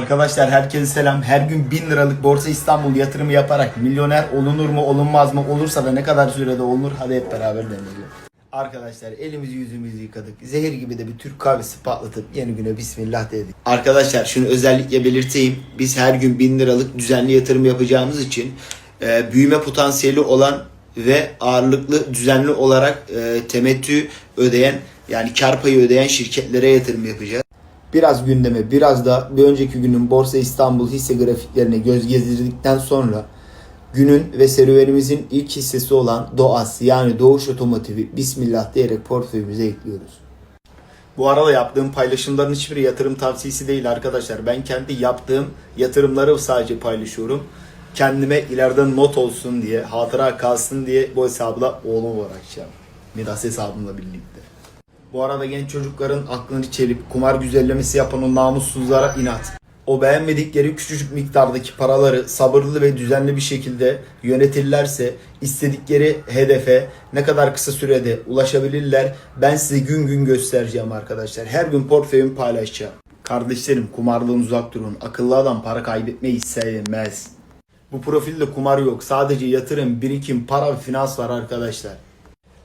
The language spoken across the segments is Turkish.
Arkadaşlar herkese selam. Her gün 1000 liralık Borsa İstanbul yatırımı yaparak milyoner olunur mu olunmaz mı olursa da ne kadar sürede olunur hadi hep beraber deneyelim. Arkadaşlar elimizi yüzümüzü yıkadık. Zehir gibi de bir Türk kahvesi patlatıp yeni güne bismillah dedik. Arkadaşlar şunu özellikle belirteyim. Biz her gün 1000 liralık düzenli yatırım yapacağımız için e, büyüme potansiyeli olan ve ağırlıklı düzenli olarak e, temettü ödeyen yani kar payı ödeyen şirketlere yatırım yapacağız. Biraz gündeme, biraz da bir önceki günün Borsa İstanbul hisse grafiklerine göz gezdirdikten sonra günün ve serüvenimizin ilk hissesi olan Doğas yani Doğuş Otomotiv'i Bismillah diyerek portföyümüze ekliyoruz. Bu arada yaptığım paylaşımların hiçbiri yatırım tavsiyesi değil arkadaşlar. Ben kendi yaptığım yatırımları sadece paylaşıyorum. Kendime ileride not olsun diye, hatıra kalsın diye bu hesabı da oğluma bırakacağım. Miras hesabımla birlikte. Bu arada genç çocukların aklını çelip kumar güzellemesi yapan o namussuzlara inat. O beğenmedikleri küçücük miktardaki paraları sabırlı ve düzenli bir şekilde yönetirlerse istedikleri hedefe ne kadar kısa sürede ulaşabilirler ben size gün gün göstereceğim arkadaşlar. Her gün portföyümü paylaşacağım. Kardeşlerim kumardan uzak durun. Akıllı adam para kaybetmeyi sevmez. Bu profilde kumar yok. Sadece yatırım, birikim, para ve finans var arkadaşlar.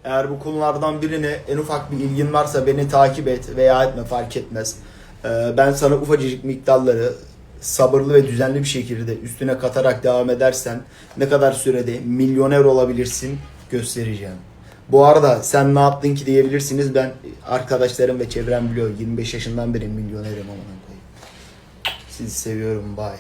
Eğer bu konulardan birine en ufak bir ilgin varsa beni takip et veya etme fark etmez. Ee, Ben sana ufacık miktarları sabırlı ve düzenli bir şekilde üstüne katarak devam edersen ne kadar sürede milyoner olabilirsin göstereceğim. Bu arada sen ne yaptın ki diyebilirsiniz. Ben arkadaşlarım ve çevrem biliyor. 25 yaşından beri milyonerim amına koyayım. Sizi seviyorum. Bye.